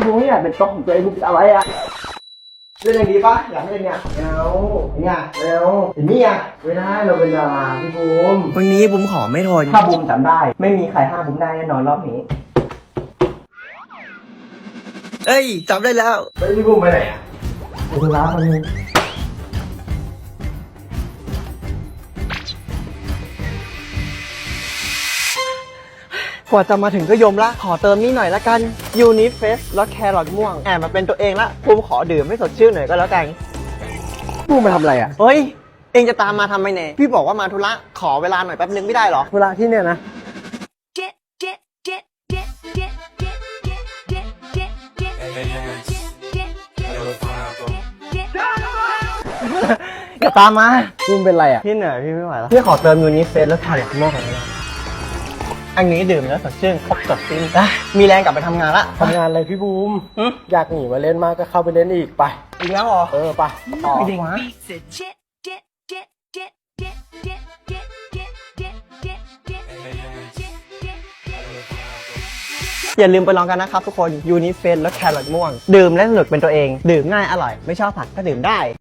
พี่บูไม่อยากเป็นตัวของตัวเองบูเป็นอะไรอะเล่นอย่างดีปะอยากเล่นเนี่ยไม่เอาเนี่ยไม่เอาเห็นนี่อะไม่ได้เราเป็นดาราพี่บูมวันนี้ผมขอไม่ทนถ้าบูมจำได้ ไม่มีใครห้ามบูมได้แน่นอนรอบนี้เอ้ยจำได้แล้วเฮ้ยพี่บูมไปไหนอะไปธุระคน กว่าจะมาถึงก็ยมละ ขอเติมนี่หน่อยละกันยูนิเฟสแล้แครอทม่วงแอบมาเป็นตัวเองละภูมิขอดื่มไม่สดชื่นหน่อยก็แล้วกันภูมิมาทำอะไรอะเฮ้ย เองจะตามมาทำไมเนี่ยพี่บอกว่ามาธุระขอเวลาหน่อยแป๊บนึงไม่ได้หรอธุระที่เนี่ยนะอย่ตามมาพี่เป็นไรอะพี่เหนื่อยพี่ไม่ไหวแล้วพี่ขอเติมยูนิเฟสแล้วแครอทม่วงก่อนนะ อันนี้ดื่มแล้วสดชื่นครบจบสิ้นอะมีแรงกลับไปทำงานละ ทำงานอะไรพี่บูมหึอยากหนีมาเล่นมากก็เข้าไปเล่นอีกไป อีกแล้วเหรอเออไปต่อไม่ดีวะ get get get get get get get get get get get get อย่าลืมไปลองกันนะครับทุกคนยูนิเฟสแล้วแครอทม่วง ดื่มและสนุกเป็นตัวเอง ดื่มง่ายอร่อย ไม่ชอบผักก็ดื่มได้